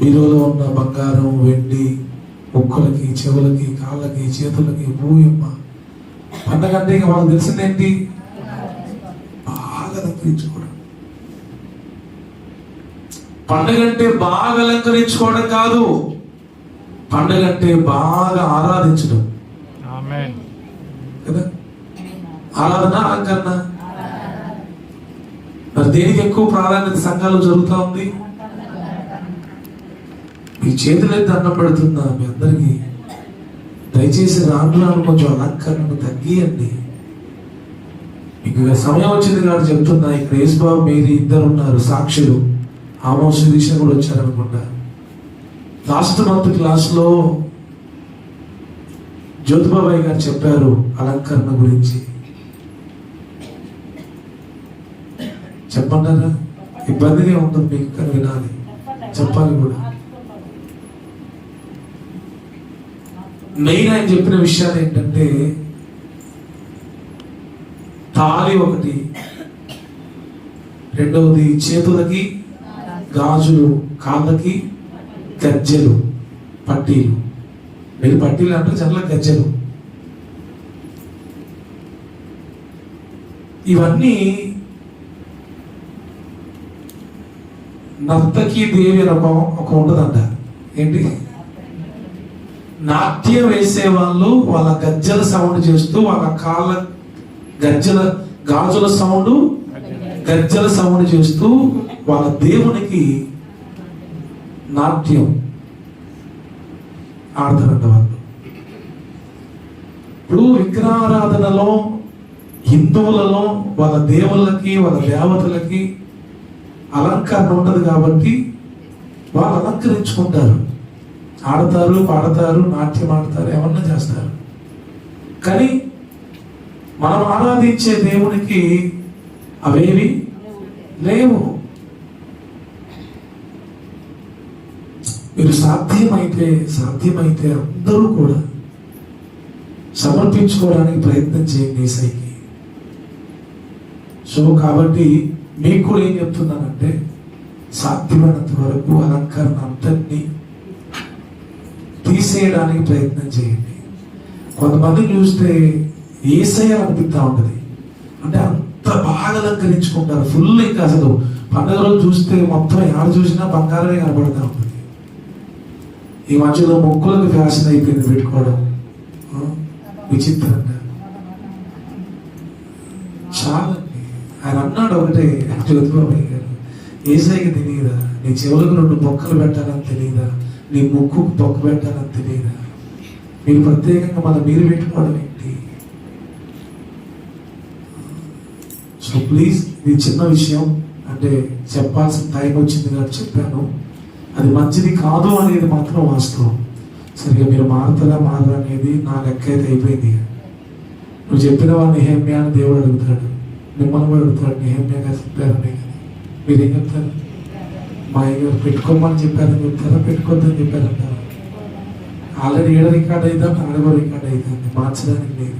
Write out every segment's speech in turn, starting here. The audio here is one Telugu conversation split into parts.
బీరువలో ఉన్న బంగారం వెండి ముక్కులకి చెవులకి కాళ్ళకి చేతులకి భూయమ్మ పండగ అంటే ఇక వాళ్ళకి తెలిసిందేంటి? బాగా అలంకరించుకోవడం. పండగ అంటే బాగా అలంకరించుకోవడం కాదు పండగ అంటే బాగా ఆరాధించడం. కదా? ఆరాధన అలంకరణ. దేనికి ఎక్కువ ప్రాధాన్యత సంఘాలు జరుగుతూ ఉంది? మీ చేతులు అయితే అన్నం పెడుతున్నా మీ అందరికీ దయచేసి రాను రాను కొంచెం అలంకరణను తగ్గియండి. మీకు ఇక సమయం వచ్చింది కాబట్టి చెప్తున్నా ఇక్కడ యేసుబాబు మీరు ఇద్దరు ఉన్నారు సాక్షులు. ఆమోస్ దీక్ష కూడా వచ్చారనుకుంటా. లాస్ట్ మంత్ క్లాస్లో జ్యోతిబాబాయ్ గారు చెప్పారు అలంకరణ గురించి. చెప్పండారా ఇబ్బందిగా ఉంటుంది మీకు కానీ వినాలి. చెప్పాలి కూడా. మెయిన్ ఆయన చెప్పిన విషయాలు ఏంటంటే తాళి ఒకటి రెండవది చేతులకి గాజులు కాళ్ళకి గజ్జెలు పట్టీలు. మీరు పట్టీలు అంటే చాలా గజ్జెలు. ఇవన్నీ నర్తకి దేవి అని ఒక ఒక ఉంటుందంట. ఏంటి? నాట్యం వేసే వాళ్ళు వాళ్ళ గజ్జల సౌండ్ చేస్తూ వాళ్ళ కాళ్ళ గజ్జల గాజుల సౌండ్ గజ్జల సౌండ్ చేస్తూ వాళ్ళ దేవునికి నాట్యం ఆడతారంట వాళ్ళు. ఇప్పుడు విగ్రహారాధనలో హిందువులలో వాళ్ళ దేవుళ్ళకి వాళ్ళ దేవతలకి అలంకరణ ఉండదు కాబట్టి వాళ్ళు అలంకరించుకుంటారు. ఆడతారు పాడతారు నాట్యం ఆడతారు ఏమన్నా చేస్తారు. కానీ మనం ఆరాధించే దేవునికి అవేవి లేవు. మీరు సాధ్యమైతే సాధ్యమైతే అందరూ కూడా సమర్పించుకోవడానికి ప్రయత్నం చేయండి ఏసైకి సో కాబట్టి మీకు కూడా ఏం చెప్తున్నానంటే సాధ్యమైనంత వరకు అలంకరణ అంతటినీ తీసేయడానికి ప్రయత్నం చేయండి. కొంతమంది చూస్తే ఏసయ్య అనిపిస్తూ ఉంటుంది. అంటే అంత బాగా అలంకరించుకుంటారు. ఫుల్ ఇంకా అసలు పండుగ రోజు చూస్తే మొత్తం ఎవరు చూసినా బంగారమే కనబడుతూ ఉంటుంది. ఈ మధ్యలో మొక్కులకు ఫ్యాషన్ అయిపోయింది పెట్టుకోవడం. విచిత్రంగా. చాలా ఆయన అన్నాడు ఒకటే జ్యోతిబాబు గారు. ఏసైకి తెలియదా నీ చెవులకు రెండు బొక్కలు పెట్టాలని తెలియదా నీ ముక్కుకు బొక్క పెట్టాలని తెలియదా మీరు ప్రత్యేకంగా మన మీరు పెట్టుకోవడం ఏంటి? సో ప్లీజ్ ఇది చిన్న విషయం. అంటే చెప్పాల్సిన టైం వచ్చింది కాబట్టి చెప్పాను. అది మంచిది కాదు అనేది మాత్రం వాస్తవం. సరిగా మీరు మారుతారా మారరా అనేది నా లెక్క అయితే అయిపోయింది. నువ్వు చెప్పిన వాడిని హేమ్యా అని దేవుడు అడుగుతాడు. మిమ్మల్ని కూడా అడుగుతాడు హేమ్యా గారు చెప్పారని కానీ మీరేం చెప్తారు? మా అయ్య గారు పెట్టుకోమని చెప్పారని చెప్తారా? పెట్టుకోద్దని చెప్పారంటారా ఆల్రెడీ ఏడ రికార్డ్ అవుతాం ఆడ కూడా రికార్డ్ అవుతుంది మార్చడానికి లేదు.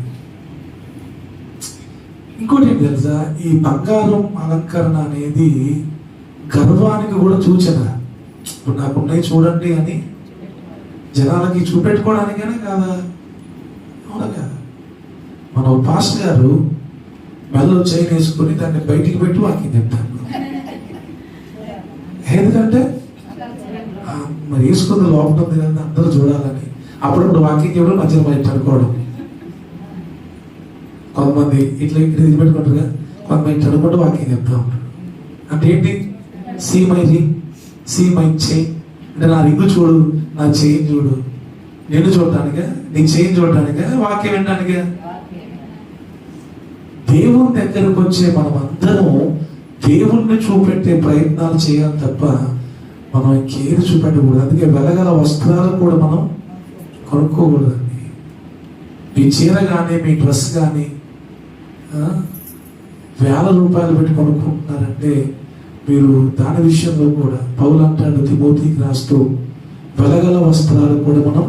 ఇంకోటి ఏంటి తెలుసా? ఈ బంగారం అలంకరణ అనేది గర్వానికి కూడా సూచన. ఇప్పుడు నాకు ఉన్నాయి చూడండి అని జనాలకి చూపెట్టుకోవడానికైనా కాదా? అవునా కాదా? మన ఓ పాస్టర్ గారు మెల్లో చైన్ వేసుకొని దాన్ని బయటికి పెట్టి వాకింగ్ చెప్తాను ఎందుకంటే మరి వేసుకుంది లోపల ఉంది కదా అందరూ చూడాలని. అప్పుడప్పుడు వాకింగ్ చేయడం మధ్యలో బయట పడుకోవడం కొంతమంది ఇట్లా ఇట్లా ఇది పెట్టుకుంటారు కొంతమంది ఇట్లా అనుకుంటూ వాకింగ్ చెప్తా ఉంటారు. అంటే ఏంటి? See my ring see my chain. అంటే నా రింగు చూడు నా చైన్ చూడు. నేను చూడటానికా? నీ చైన్ చూడటానికి? వాక్యం వినడానికా దేవుని దగ్గరకు వచ్చే మనం అందరం దేవుణ్ణి చూపెట్టే ప్రయత్నాలు చేయాలి తప్ప మనం ఇంకేది చూపెట్టకూడదు. అందుకే వెలగల వస్త్రాలు కూడా మనం కొనుక్కోకూడదండి. మీ చీర కానీ మీ డ్రెస్ కానీ వేల రూపాయలు పెట్టి కొనుక్కుంటున్నారంటే మీరు దాని విషయంలో కూడా పౌలు అంటాడు తిమోతికి రాస్తూ వెలగల వస్త్రాలు కూడా మనం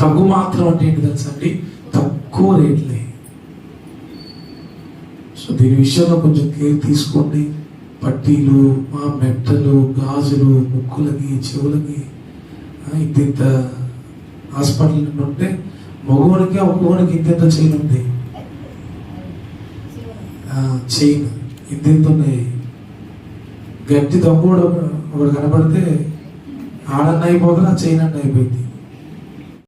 తగ్గు మాత్రం అంటే ఏంటి తెలుసండి తక్కువ రేట్లే. దీని విషయంలో కొంచెం కేర్ తీసుకోండి. పట్టీలు ఆ మెట్టలు గాజులు ముక్కులకి చెవులకి ఇంత ఇంత హాస్పిటల్ ఉంటే మగవానికి ఒక్కొక్కడికి ఇంత చైన్ ఉంది. చైన్ ఇంత ఉన్నాయి. గట్టి దొంగ కూడా ఒకడు కనపడితే ఆడన్న అయిపోతుంది ఆ చైన్ అన్న అయిపోయింది.